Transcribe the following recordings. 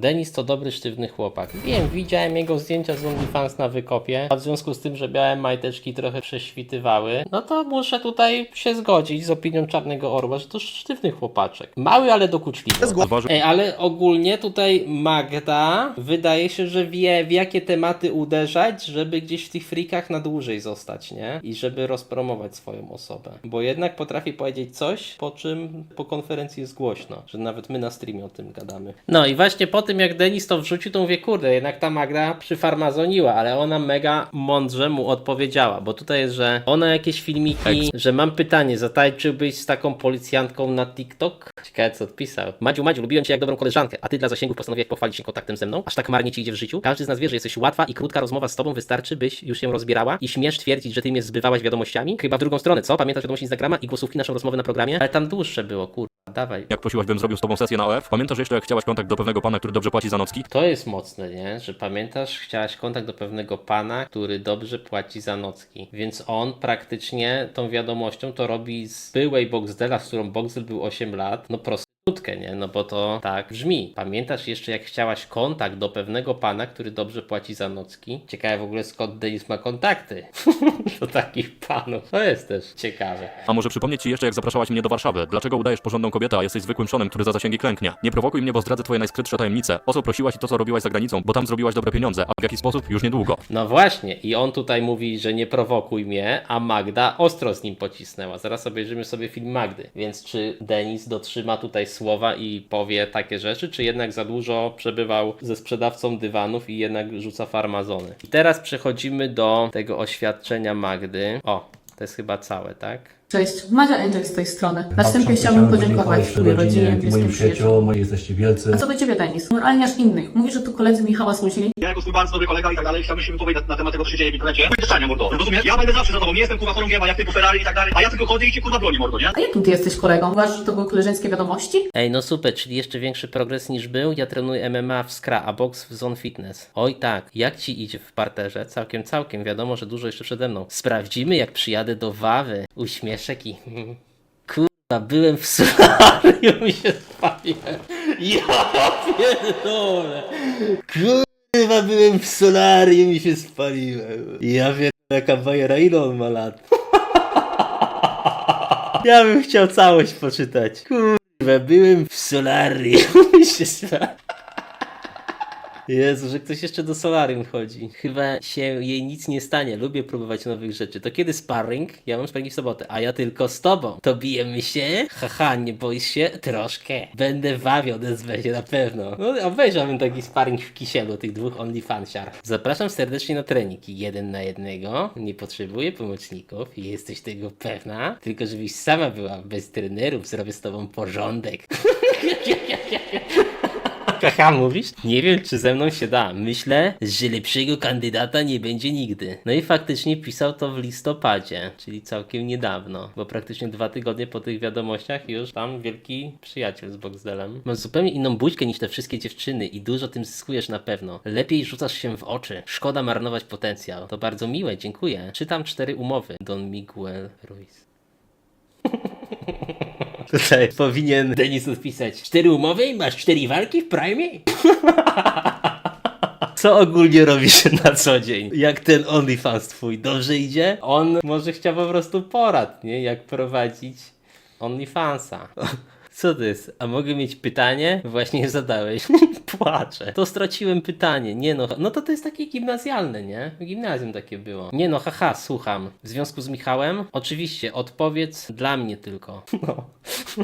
Denis to dobry, sztywny chłopak. Wiem, widziałem jego zdjęcia z OnlyFans na wykopie, a w związku z tym, że białe majteczki trochę prześwitywały, no to muszę tutaj się zgodzić z opinią Czarnego Orła, że to sztywny chłopaczek. Mały, ale dokuczliwy. Ej, ale ogólnie tutaj Magda wydaje się, że wie w jakie tematy uderzać, żeby gdzieś w tych frikach na dłużej zostać, nie? I żeby rozpromować swoją osobę. Bo jednak potrafi powiedzieć coś, po czym po konferencji jest głośno, że nawet my na streamie o tym gadamy. No i właśnie po tym jak Denis to wrzucił, to mówię, kurde, jednak ta Magda przyfarmazoniła, ale ona mega mądrze mu odpowiedziała, bo tutaj jest, że ona jakieś filmiki, że mam pytanie, zatańczyłbyś z taką policjantką na TikTok? Ciekawe co odpisał. Madziu, Madziu, lubiłem cię jak dobrą koleżankę, a ty dla zasięgów postanowiłeś pochwalić się kontaktem ze mną? Aż tak marnie ci idzie w życiu? Każdy z nas wie, że jesteś łatwa i krótka rozmowa z tobą wystarczy, byś już się rozbierała i śmiesz twierdzić, że ty mnie zbywałaś wiadomościami? Chyba w drugą stronę, co? Pamiętasz wiadomości Instagrama i głosówki naszą rozmowę na programie? Ale tam dłuższe było, kurwa, dawaj. jak prosiłaś, bym zrobił z tobą sesję na OF? Pamiętasz jeszcze, jak chciałaś kontakt do pewnego pana, który dobrze płaci za nocki? To jest mocne, nie? Że pamiętasz, chciałaś kontakt do pewnego pana, który dobrze płaci za nocki. Więc on praktycznie tą wiadomością to robi z byłej Boxdela, z którą Boxdel był 8 lat, no prostytutkę, nie? No bo to tak brzmi. Pamiętasz jeszcze, jak chciałaś kontakt do pewnego pana, który dobrze płaci za nocki? Ciekawe w ogóle skąd Denis ma kontakty do takich panów. To jest też ciekawe. A może przypomnieć ci jeszcze, jak zapraszałaś mnie do Warszawy? Dlaczego udajesz porządną kobietę, a jesteś zwykłym szonem, który za zasięgi klęknie? Nie prowokuj mnie, bo zdradzę twoje najskrytsze tajemnice. O co prosiłaś i to, co robiłaś za granicą, bo tam zrobiłaś dobre pieniądze, a w jaki sposób? Już niedługo. No właśnie, i on tutaj mówi, że nie prowokuj mnie, a Magda ostro z nim pocisnęła. Zaraz obejrzymy sobie film Magdy. Więc czy Denis dotrzyma tutaj słowa i powie takie rzeczy, czy jednak za dużo przebywał ze sprzedawcą dywanów i jednak rzuca farmazony? I teraz przechodzimy do tego oświadczenia Magdy. O, to jest chyba całe, tak? Cześć, Madzia Angel z tej strony. Na wstępie chciałbym podziękować Twojej rodzinie, moim przyjaciołom, moi jesteście wielcy. A co do Ciebie, Denis? Moralnie aż innych. Mówisz, że tu koledzy Michała zmusili. Ja jako swój bardzo dobry kolega i tak dalej chciałbym się wypowiedzieć na, na temat tego, co się dzieje w internecie. Wytyczania, mordo. Rozumiesz? Ja będę zawsze za tobą. Nie jestem kurwa chorągiem, a jak ty po Ferrari i tak dalej. A ja tylko chodzę i cię kurwa broni, mordo, nie? A jakim Ty jesteś kolegą? Uważasz, że to były koleżeńskie wiadomości? Ej, no super, czyli jeszcze większy progres niż był. Ja trenuję MMA w Skra, a box w Zone Fitness. Oj tak, jak ci idzie w parterze? Całkiem, całkiem. Wiadomo, że dużo jeszcze przede mną. Sprawdzimy, jak przyjadę do Wawy. Uśmieszek i... Kurwa, byłem w solarium i się spaliłem. Ja pierdolę. Kurwa, byłem w solarium i się spaliłem. Ja pierdolę, jaka bajera, ile on ma lat? Ja bym chciał całość poczytać. Kurwa, byłem w solarium i się spaliłem. Jezu, że ktoś jeszcze do solarium chodzi. Chyba się jej nic nie stanie. Lubię próbować nowych rzeczy. To kiedy sparring? Ja mam sparring w sobotę, a ja tylko z tobą. To bijemy się? Haha, nie boisz się? Troszkę. Będę wawił, odezwę się na pewno. No, obejrzałbym taki sparring w kisielu tych dwóch OnlyFansiar. Zapraszam serdecznie na treningi. Jeden na jednego. Nie potrzebuję pomocników. Jesteś tego pewna? Tylko żebyś sama była bez trenerów. Zrobię z tobą porządek. Haha, mówisz? Nie wiem, czy ze mną się da. Myślę, że lepszego kandydata nie będzie nigdy. No i faktycznie pisał to w listopadzie, czyli całkiem niedawno, bo praktycznie dwa tygodnie po tych wiadomościach już tam wielki przyjaciel z Boxdelem. Masz zupełnie inną buźkę niż te wszystkie dziewczyny i dużo tym zyskujesz na pewno. Lepiej rzucasz się w oczy. Szkoda marnować potencjał. To bardzo miłe, dziękuję. Czytam cztery umowy. Don Miguel Ruiz. Tutaj powinien Denis odpisać cztery umowy i masz cztery walki w Prime? Co ogólnie robisz na co dzień? Jak ten OnlyFans twój dobrze idzie? On może chciał po prostu porad, nie? Jak prowadzić OnlyFansa. Co to jest? A mogę mieć pytanie? Właśnie zadałeś. To straciłem pytanie. Nie no, no to to jest takie gimnazjalne, nie? W gimnazjum takie było. Nie no, haha, słucham. W związku z Michałem? Oczywiście, odpowiedz dla mnie tylko. No.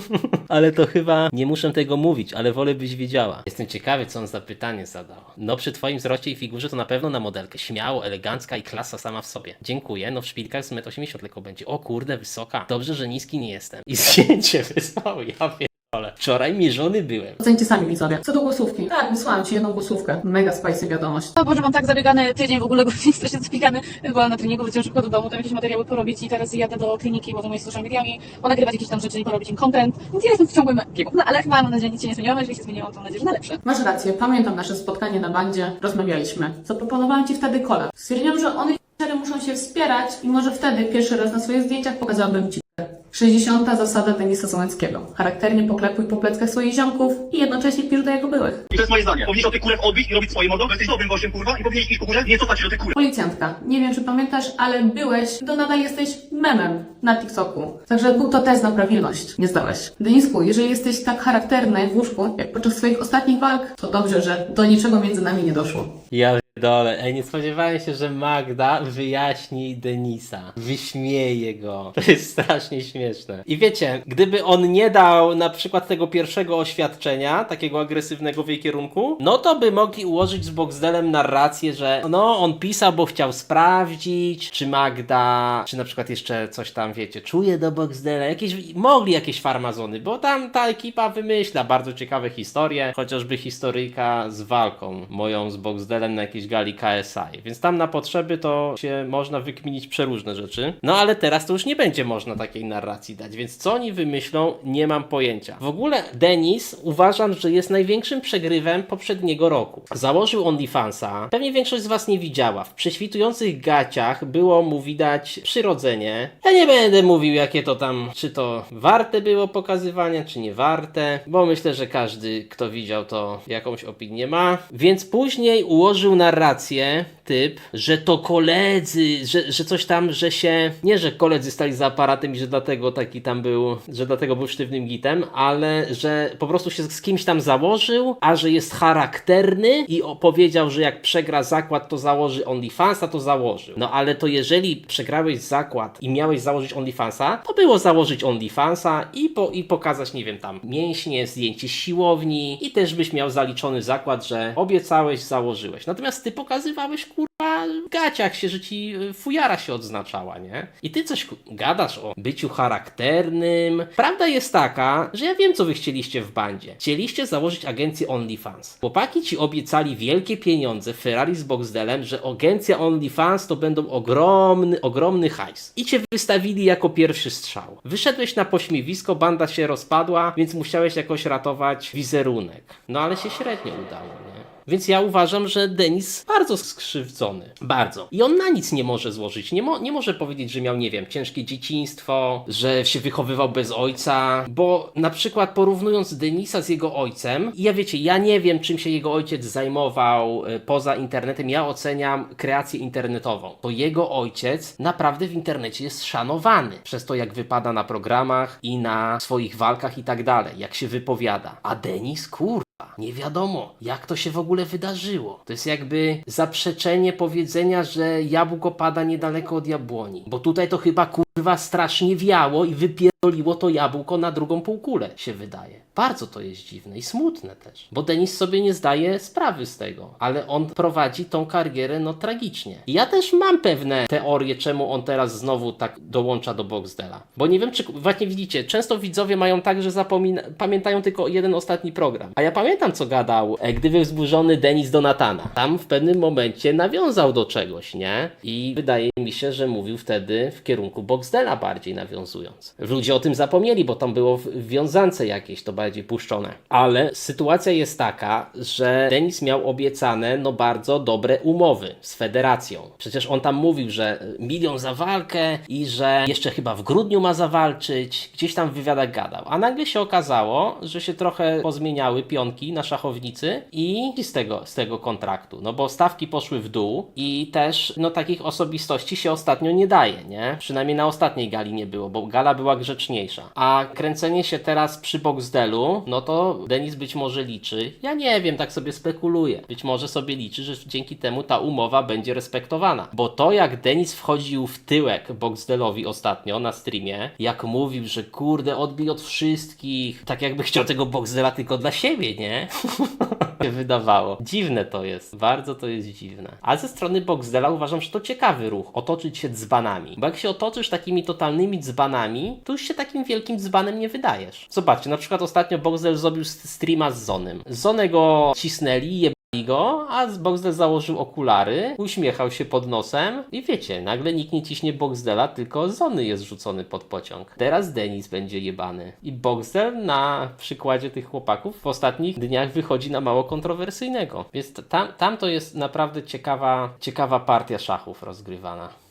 ale to chyba nie muszę tego mówić, ale wolę byś wiedziała. Jestem ciekawy, co on za pytanie zadał. No przy twoim wzroście i figurze to na pewno na modelkę. Śmiało, elegancka i klasa sama w sobie. Dziękuję, no w szpilkach z 1,80 m będzie. O kurde, wysoka. Dobrze, że niski nie jestem. I zdjęcie wysłał, ja pierdolę. Wczoraj mierzony byłem. Ocencie sami widzowie. Co do głosówki. Tak, wysłałam Ci jedną głosówkę. Mega spicy wiadomość. No Boże, mam tak zabiegany tydzień w ogóle, godzin strasznie spikany. Byłam na treningu, wróciłam szybko do domu, tam jakieś materiały porobić i teraz jadę do kliniki, bo to moje social mediami, ponagrywać jakieś tam rzeczy i porobić im content. Więc ja jestem w ciągłym biegu. No ale chyba mam nadzieję, nic się nie zmieniło, jeżeli się zmieniło, to mam nadzieję, że na lepsze. Masz rację, pamiętam nasze spotkanie na bandzie. Rozmawialiśmy. Zaproponowałam Ci wtedy kolę. Stwierdziłam, że one muszą się wspierać i może wtedy pierwszy raz na swoich zdjęciach pokazałabym Ci. 60. zasada Denisa Załęckiego. Charakternie poklepuj po pleckach swoich ziomków i jednocześnie pisz do jego byłych. I to jest moje zdanie. Powinieneś od tych kurek odbić i robić swoje mordo, bo jesteś dobrym gościem, kurwa, i powinieneś iść po górze nie cofać się do tych kurek. Policjantka, nie wiem czy pamiętasz, ale byłeś, to nadal jesteś memem na TikToku. Także był to test na prawilność. Nie zdałeś. Denisku, jeżeli jesteś tak charakterny w łóżku, jak podczas swoich ostatnich walk, to dobrze, że do niczego między nami nie doszło. Ja dole. Ej, nie spodziewałem się, że Magda wyjaśni Denisa. Wyśmieje go. To jest strasznie śmieszne. I wiecie, gdyby on nie dał na przykład tego pierwszego oświadczenia, takiego agresywnego w jej kierunku, no to by mogli ułożyć z Boxdelem narrację, że no, on pisał, bo chciał sprawdzić, czy Magda, czy na przykład jeszcze coś tam, wiecie, czuje do Boxdela. Jakieś, mogli jakieś farmazony, bo tam ta ekipa wymyśla bardzo ciekawe historie, chociażby historyjka z walką moją z Boxdelem na jakiejś gali KSI. Więc tam na potrzeby to się można wykminić przeróżne rzeczy. No ale teraz to już nie będzie można takiej narracji dać, więc co oni wymyślą, nie mam pojęcia. W ogóle Denis uważam, że jest największym przegrywem poprzedniego roku. Założył OnlyFansa, pewnie większość z was nie widziała. W prześwitujących gaciach było mu widać przyrodzenie. Ja nie będę mówił, jakie to tam, czy to warte było pokazywania, czy nie warte, bo myślę, że każdy, kto widział, to jakąś opinię ma. Więc później ułożył narrację typ, że to koledzy, że, że coś tam, że się, nie, że koledzy stali za aparatem i że dlatego taki tam był, że dlatego był sztywnym gitem, ale że po prostu się z kimś tam założył, a że jest charakterny i opowiedział, że jak przegra zakład, to założy OnlyFansa, to założył. No ale to jeżeli przegrałeś zakład i miałeś założyć OnlyFansa, to było założyć OnlyFansa i, po, i pokazać, nie wiem, tam mięśnie, zdjęcie siłowni i też byś miał zaliczony zakład, że obiecałeś, założyłeś. Natomiast ty pokazywałeś, kurwa, w gaciach się, że ci y, fujara się odznaczała, nie? I ty coś gadasz o byciu charakternym. Prawda jest taka, że ja wiem, co wy chcieliście w bandzie. Chcieliście założyć agencję OnlyFans. Chłopaki ci obiecali wielkie pieniądze, Ferrari z Boxdelem, że agencja OnlyFans to będą ogromny, ogromny hajs. I cię wystawili jako pierwszy strzał. Wyszedłeś na pośmiewisko, banda się rozpadła, więc musiałeś jakoś ratować wizerunek. No ale się średnio udało, nie? Więc ja uważam, że Denis bardzo skrzywdzony. Bardzo. I on na nic nie może złożyć. Nie, mo nie może powiedzieć, że miał, nie wiem, ciężkie dzieciństwo, że się wychowywał bez ojca, bo na przykład porównując Denisa z jego ojcem, ja wiecie, ja nie wiem, czym się jego ojciec zajmował e, poza internetem. Ja oceniam kreację internetową. To jego ojciec naprawdę w internecie jest szanowany przez to, jak wypada na programach i na swoich walkach i tak dalej, jak się wypowiada. A Denis, kur. Nie wiadomo, jak to się w ogóle wydarzyło. To jest jakby zaprzeczenie powiedzenia, że jabłko pada niedaleko od jabłoni. Bo tutaj to chyba kurwa strasznie wiało i wypierdoliło to jabłko na drugą półkulę, się wydaje. Bardzo to jest dziwne i smutne też. Bo Denis sobie nie zdaje sprawy z tego, ale on prowadzi tą karierę no tragicznie. I ja też mam pewne teorie, czemu on teraz znowu tak dołącza do Boxdela. Bo nie wiem, czy właśnie widzicie, często widzowie mają tak, że zapomina- pamiętają tylko jeden ostatni program. A ja pamiętam, co gadał, e, gdy był wzburzony Denis do Natana. Tam w pewnym momencie nawiązał do czegoś, nie? I wydaje mi się, że mówił wtedy w kierunku Boxdela bardziej nawiązując. Ludzie o tym zapomnieli, bo tam było w wiązance jakieś, to bardziej puszczone. Ale sytuacja jest taka, że Denis miał obiecane no bardzo dobre umowy z federacją. Przecież on tam mówił, że milion za walkę i że jeszcze chyba w grudniu ma zawalczyć. Gdzieś tam w wywiadach gadał. A nagle się okazało, że się trochę pozmieniały pionki na szachownicy i z tego, z tego kontraktu. No bo stawki poszły w dół i też no takich osobistości się ostatnio nie daje, nie? Przynajmniej na ostatniej gali nie było, bo gala była A kręcenie się teraz przy Boxdelu, no to Denis być może liczy, ja nie wiem, tak sobie spekuluję. Być może sobie liczy, że dzięki temu ta umowa będzie respektowana. Bo to jak Denis wchodził w tyłek Boxdelowi ostatnio na streamie, jak mówił, że kurde, odbij od wszystkich, tak jakby chciał tego Boxdela tylko dla siebie, nie? się wydawało. Dziwne to jest. Bardzo to jest dziwne. A ze strony Boxdela uważam, że to ciekawy ruch. Otoczyć się dzbanami. Bo jak się otoczysz takimi totalnymi dzbanami, to już się takim wielkim dzbanem nie wydajesz. Zobaczcie, na przykład ostatnio Boxdel zrobił streama z Zonem. Zonę go cisnęli, je go, a Boxdel założył okulary, uśmiechał się pod nosem i wiecie, nagle nikt nie ciśnie Boxdela, tylko Zony jest rzucony pod pociąg. Teraz Denis będzie jebany. I Boxdel na przykładzie tych chłopaków w ostatnich dniach wychodzi na mało kontrowersyjnego. Więc tam, tam to jest naprawdę ciekawa, ciekawa partia szachów rozgrywana.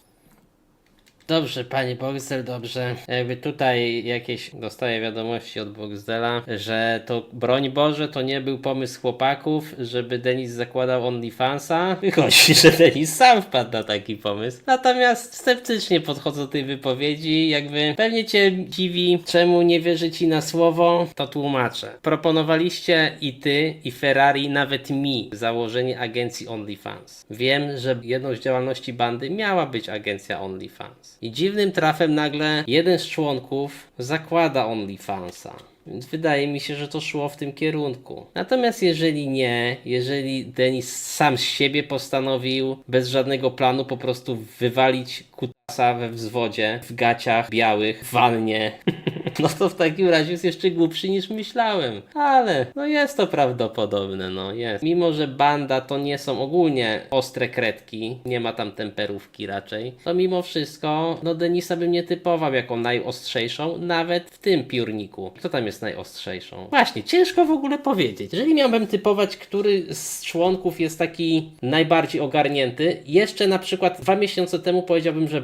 Dobrze, panie Boxdel, dobrze. Jakby tutaj jakieś dostaję wiadomości od Boxdela, że to broń Boże to nie był pomysł chłopaków, żeby Denis zakładał OnlyFansa. Wychodzi, że Denis sam wpadł na taki pomysł. Natomiast sceptycznie podchodzę do tej wypowiedzi, jakby pewnie cię dziwi, czemu nie wierzy ci na słowo, to tłumaczę. Proponowaliście i ty, i Ferrari, nawet mi, założenie agencji OnlyFans. Wiem, że jedną z działalności bandy miała być agencja OnlyFans. I dziwnym trafem nagle jeden z członków zakłada OnlyFansa. Więc wydaje mi się, że to szło w tym kierunku. Natomiast jeżeli nie, jeżeli Denis sam z siebie postanowił bez żadnego planu po prostu wywalić kutasa we wzwodzie, w gaciach białych, w wannie, no to w takim razie jest jeszcze głupszy niż myślałem. Ale no jest to prawdopodobne, no jest. Mimo, że banda to nie są ogólnie ostre kredki, nie ma tam temperówki raczej, to mimo wszystko, no Denisa bym nie typował jako najostrzejszą, nawet w tym piórniku. Kto tam jest najostrzejszą? Właśnie, ciężko w ogóle powiedzieć. Jeżeli miałbym typować, który z członków jest taki najbardziej ogarnięty, jeszcze na przykład dwa miesiące temu powiedziałbym, że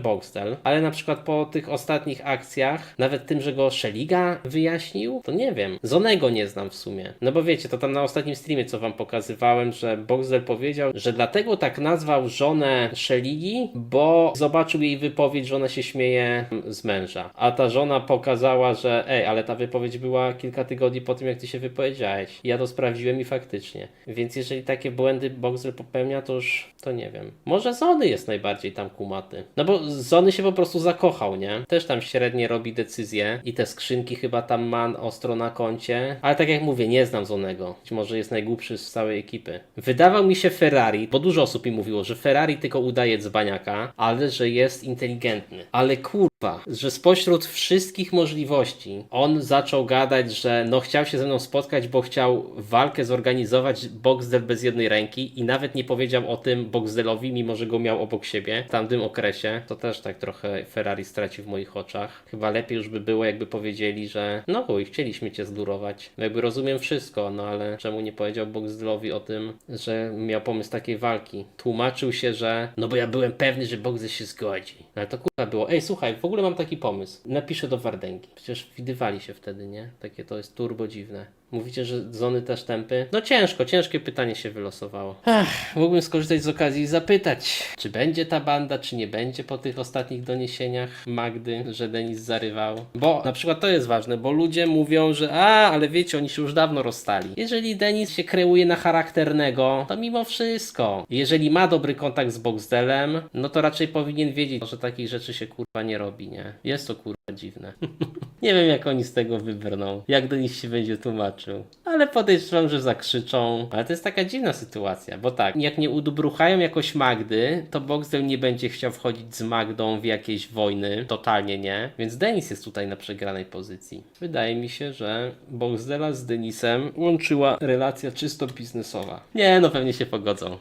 Ale na przykład po tych ostatnich akcjach, nawet tym, że go Szeliga wyjaśnił, to nie wiem. Zonego nie znam w sumie. No bo wiecie, to tam na ostatnim streamie, co wam pokazywałem, że Boxel powiedział, że dlatego tak nazwał żonę Szeligi, bo zobaczył jej wypowiedź, że ona się śmieje z męża. A ta żona pokazała, że ej, ale ta wypowiedź była kilka tygodni po tym, jak ty się wypowiedziałeś. Ja to sprawdziłem i faktycznie. Więc jeżeli takie błędy Boxel popełnia, to już to nie wiem. Może Zony jest najbardziej tam kumaty. No bo Zony się po prostu zakochał, nie? Też tam średnie robi decyzje i te skrzynki chyba tam ma ostro na koncie. Ale tak jak mówię, nie znam Zonego. Być może jest najgłupszy z całej ekipy. Wydawał mi się Ferrari, bo dużo osób mi mówiło, że Ferrari tylko udaje dzbaniaka, ale że jest inteligentny. Ale kurwa, że spośród wszystkich możliwości on zaczął gadać, że no chciał się ze mną spotkać, bo chciał walkę zorganizować Boxdel bez jednej ręki i nawet nie powiedział o tym Boxdelowi, mimo że go miał obok siebie w tamtym okresie. To też tak trochę Ferrari straci w moich oczach. Chyba lepiej już by było, jakby powiedzieli, że no chuj, chcieliśmy cię zdurować. No jakby rozumiem wszystko, no ale czemu nie powiedział Boxdelowi o tym, że miał pomysł takiej walki? Tłumaczył się, że no bo ja byłem pewny, że Boxdel się zgodzi. No ale to kurwa było. Ej, słuchaj, w ogóle mam taki pomysł. Napiszę do Wardęgi. Przecież widywali się wtedy, nie? Takie to jest turbo dziwne. Mówicie, że zony też tępy? No ciężko, ciężkie pytanie się wylosowało. Ach, mógłbym skorzystać z okazji i zapytać, czy będzie ta banda, czy nie będzie po tych ostatnich doniesieniach Magdy, że Denis zarywał. Bo na przykład to jest ważne, bo ludzie mówią, że a, ale wiecie, oni się już dawno rozstali. Jeżeli Denis się kreuje na charakternego, to mimo wszystko, jeżeli ma dobry kontakt z Boxdelem, no to raczej powinien wiedzieć, że takich rzeczy się kurwa nie robi, nie? Jest to kurwa dziwne. nie wiem, jak oni z tego wybrną, jak Denis się będzie tłumaczył. Ale podejrzewam, że zakrzyczą. Ale to jest taka dziwna sytuacja, bo tak, jak nie udobruchają jakoś Magdy, to Boxdel nie będzie chciał wchodzić z Magdą w jakieś wojny. Totalnie nie. Więc Denis jest tutaj na przegranej pozycji. Wydaje mi się, że Boxdela z Denisem łączyła relacja czysto biznesowa. Nie, no pewnie się pogodzą.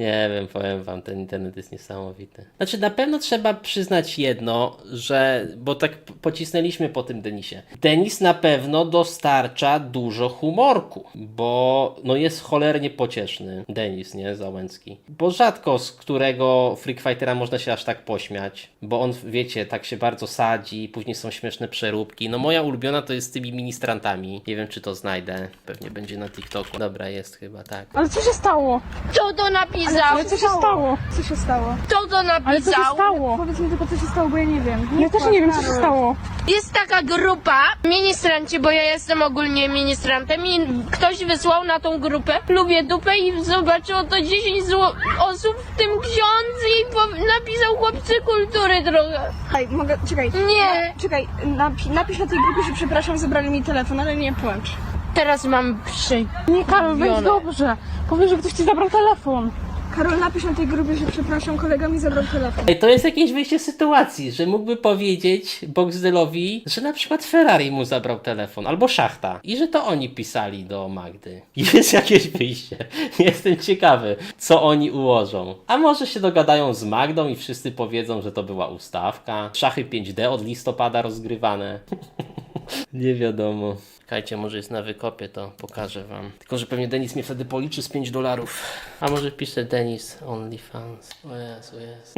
Nie wiem, powiem wam, ten internet jest niesamowity. Znaczy, na pewno trzeba przyznać jedno, że, bo tak pocisnęliśmy po tym Denisie. Denis na pewno dostarcza dużo humorku, bo no jest cholernie pocieszny. Denis, nie? Załęcki. Bo rzadko z którego Freak Fightera można się aż tak pośmiać, bo on, wiecie, tak się bardzo sadzi, później są śmieszne przeróbki. No moja ulubiona to jest z tymi ministrantami. Nie wiem, czy to znajdę. Pewnie będzie na TikToku. Dobra, jest chyba, tak. Ale co się stało? Kto to napisał? Ale co się stało? Co się stało? Kto to Ale co się napisał? stało? Powiedz mi tylko, co się stało, bo ja nie wiem. Ja też nie wiem, co się stało. Jest taka grupa ministranci, bo ja jestem ogólnie ministrantem i ktoś wysłał na tą grupę lubię dupę i zobaczyło to 10 zło- osób, w tym ksiądz i po- napisał chłopcy kultury trochę. Czekaj, mogę, czekaj. Nie, Czekaj, napi napisz na tej grupie, że przepraszam, zabrali mi telefon, ale nie płacz. teraz mam przy. Nie, Karol, będzie dobrze. Powiedz, że ktoś ci zabrał telefon. Karol, napisz na tej grupie, że przepraszam, kolega mi zabrał telefon. Ej, to jest jakieś wyjście z sytuacji, że mógłby powiedzieć Boxdelowi, że na przykład Ferrari mu zabrał telefon, albo Szachta, i że to oni pisali do Magdy. Jest jakieś wyjście. Jestem ciekawy, co oni ułożą. A może się dogadają z Magdą i wszyscy powiedzą, że to była ustawka. Szachy 5D od listopada rozgrywane. Nie wiadomo. Czekajcie, może jest na wykopie, to pokażę wam. Tylko, że pewnie Denis mnie wtedy policzy z 5 dolarów. A może pisze Denis OnlyFans. O Jezu, jest.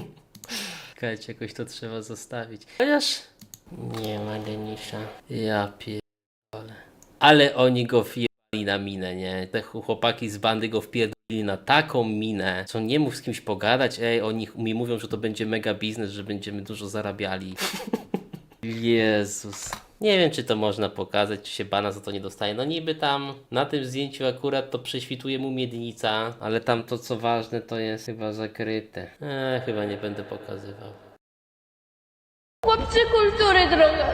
Czekajcie, jakoś to trzeba zostawić. Chociaż... Nie ma Denisza. Ja pierdolę. Ale oni go wjebali na minę, nie? Te chłopaki z bandy go wpierdolili na taką minę, co nie mógł z kimś pogadać. Ej, oni mi mówią, że to będzie mega biznes, że będziemy dużo zarabiali. Jezus. Nie wiem, czy to można pokazać, czy się bana za to nie dostaje. No niby tam na tym zdjęciu akurat to prześwituje mu miednica, ale tam to co ważne to jest chyba zakryte. Eee, chyba nie będę pokazywał. Chłopcy kultury droga.